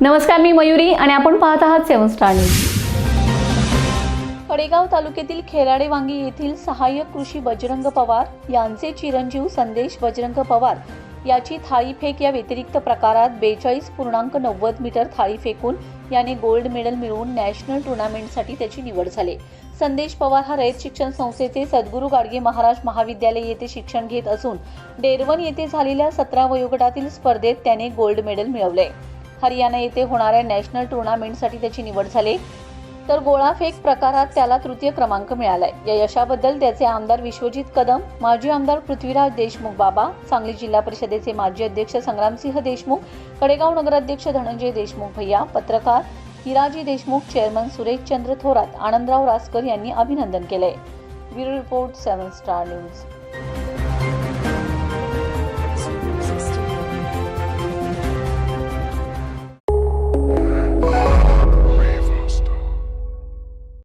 नमस्कार मी मयुरी आणि आपण पाहत आहात सेवन स्टार न्यूज. कडेगाव तालुक्यातील खेराडे वांगी येथील सहाय्यक कृषी बजरंग पवार यांचे चिरंजीव संदेश बजरंग पवार याची थाळीफेक या व्यतिरिक्त प्रकारात बेचाळीस पूर्णांक नव्वद मीटर थाळी फेकून याने गोल्ड मेडल मिळवून नॅशनल टुर्नामेंटसाठी त्याची निवड झाली. संदेश पवार हा रयत शिक्षण संस्थेचे सद्गुरू गाडगे महाराज महाविद्यालय येथे शिक्षण घेत असून डेरवन येथे झालेल्या सतरा वयोगटातील स्पर्धेत त्याने गोल्ड मेडल मिळवले. हरियाणा येथे होणाऱ्या नॅशनल टुर्नामेंटसाठी त्याची निवड झाली. तर गोळाफेक प्रकारात त्याला तृतीय क्रमांक मिळालाय. या यशाबद्दल त्याचे आमदार विश्वजित कदम माजी आमदार पृथ्वीराज देशमुख बाबा सांगली जिल्हा परिषदेचे माजी अध्यक्ष संग्रामसिंह देशमुख कडेगाव नगराध्यक्ष धनंजय देशमुख भैया पत्रकार हिराजी देशमुख चेअरमन सुरेश चंद्र थोरात आनंदराव रासकर यांनी अभिनंदन केलंय. Bureau report seven star news.